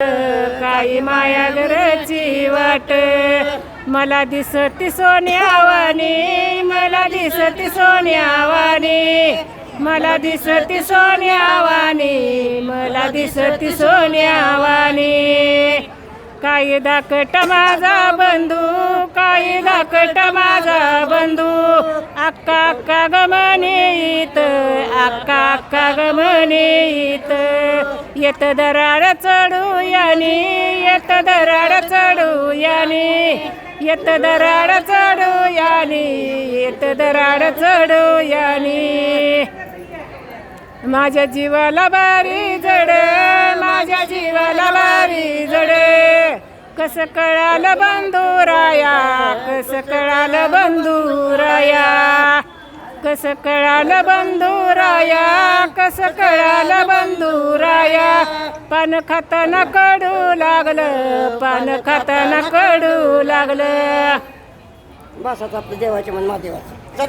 काही माया घरची वाट. मला दिसती सोन्यावानी मला दिसती सोन्यावानी मला दिसती सोन्यावानी मला दिसती सोन्यावानी काही दाकट माझा बंधू काही दाकट माझा बंधू. अक्का अक्का गमनीत अक्का अक्का गमनीत येत दराड चढू यानी येत दराड चढू यानी येत दराड चढू यानी येत दराड चढू यानी. माझ्या जीवाला बारी जड माझ्या जीवाला बारी जड. कस कळालं बंधुराया कस कळालं बंधुराया? कस कळालं बंधुराया कस कळालं बंधू पान खाताना कडू लागलं पान खाताना कडू लागलं. बस आता आपलं देवाचे मन महादेवाचं. चल.